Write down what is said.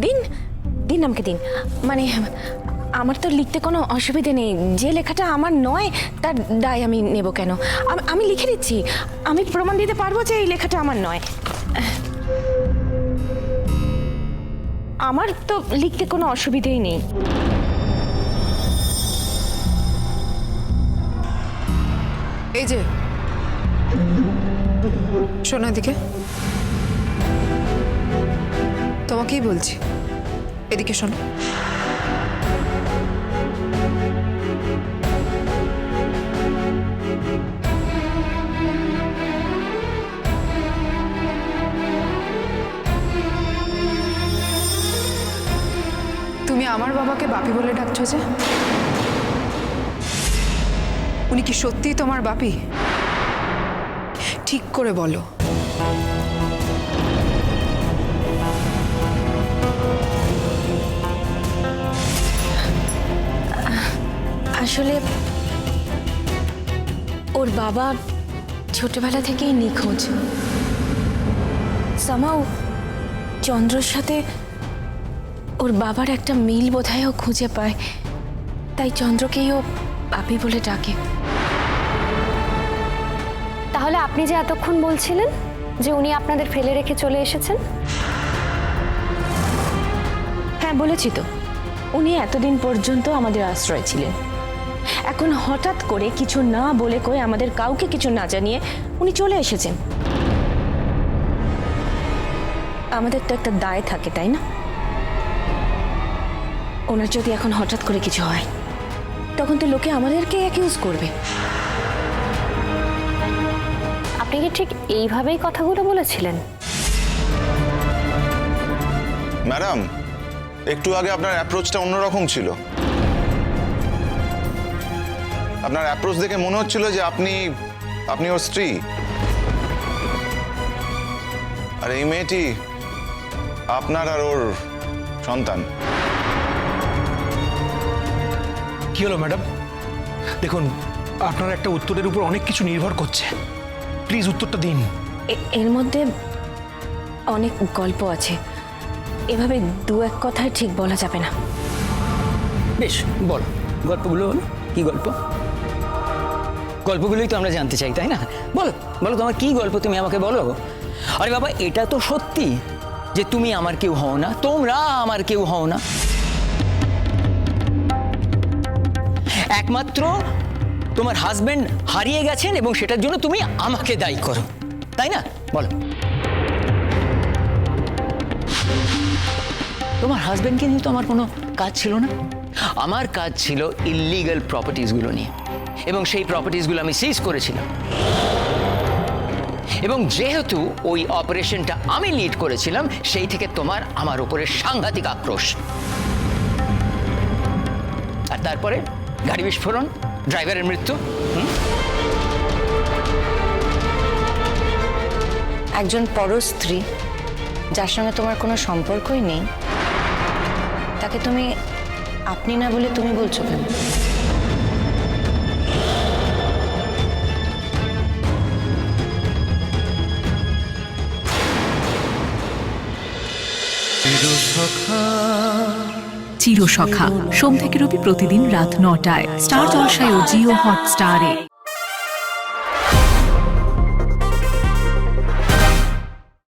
দিন দিন আমাকে দিন। মানে আমার তো লিখতে কোনো অসুবিধে নেই। যে লেখাটা আমার নয়, তার দায় আমি নেব কেন? আমি- লিখে দিচ্ছি। আমি প্রমাণ দিতে পারব যে এই লেখাটা আমার নয়। আমার তো লিখতে কোনো অসুবিধেই নেই। এই যে, শোনো এদিকে। তোমাকেই বলছি। এদিকে শোনো। তুমি আমার বাবাকে বাপি বলে ডাকছো যে? উনি কি সত্যিই তোমার বাপি? ঠিক করে বলো। আসলে ওর বাবা ছোটবেলা থেকেই নিখোঁজ। সামাও চন্দ্রর সাথে ওর বাবার একটা মিল বোধহয় ও খুঁজে পায়। তাই চন্দ্রকেই ও পাপি বলে ডাকে। তাহলে আপনি যে এতক্ষণ বলছিলেন যে উনি আপনাদের ফেলে রেখে চলে এসেছেন? হ্যাঁ বলেছি তো। উনি এতদিন পর্যন্ত আমাদের আশ্রয় ছিলেন। এখন হঠাৎ করে কিছু না বলে কয়ে আমাদের কাউকে কিছু না জানিয়ে উনি চলে এসেছেন। আমাদের তো একটা দায় থাকে তাই না? ওনার যদি এখন হঠাৎ করে কিছু হয় তখন তো লোকে আমাদেরকে অ্যাকিউজ করবে। আপনি কি ঠিক এইভাবেই কথাগুলো বলেছিলেন? ম্যাডাম একটু আগে আপনার অ্যাপ্রোচটা অন্যরকম ছিল। আপনার অ্যাপ্রোচ দেখে মনে হচ্ছিল যে আপনি আপনি ওর স্ত্রী? আর এই মেয়েটি আপনার আর ওর সন্তান। কি হলো ম্যাডাম? দেখুন আপনার একটা উত্তরের উপর অনেক কিছু নির্ভর করছে। প্লিজ উত্তরটা দিন। এ- এর মধ্যে অনেক গল্প আছে। এভাবে দু এক কথায় ঠিক বলা যাবে না। বেশ বল। গল্পগুলো বলো কি গল্প? গল্পগুলোই তো আমরা জানতে চাই, তাই না? বলো বলো তোমার কি গল্প তুমি আমাকে বলো? আরে বাবা, এটা তো সত্যি যে তুমি আমার কেউ হও না, তোমরা আমার কেউ হও না। একমাত্র তোমার হাজবেন্ড হারিয়ে গেছেন এবং সেটার জন্য তুমি আমাকে দায়ী করো, তাই না? বলো। তোমার হাজবেন্ডকে নিয়ে তো আমার কোনো কাজ ছিল না? আমার কাজ ছিল ইলিগাল প্রপার্টিসগুলো নিয়ে। এবং সেই প্রপার্টিসগুলো আমি সিজ করেছিলাম। এবং যেহেতু ওই অপারেশনটা আমি লিড করেছিলাম, সেই থেকে তোমার আমার উপরে সাংঘাতিক আক্রোশ। আর তারপরে গাড়ি বিস্ফোরণ, ড্রাইভারের মৃত্যু? একজন পর স্ত্রী, যার সঙ্গে তোমার কোনো সম্পর্কই নেই, তাকে তুমি আপনি না বলে তুমি বলছো কেন? চিরসখা। সোম থেকে রবি প্রতিদিন রাত নটায়। স্টার জলসায় ও জিও হটস্টারে।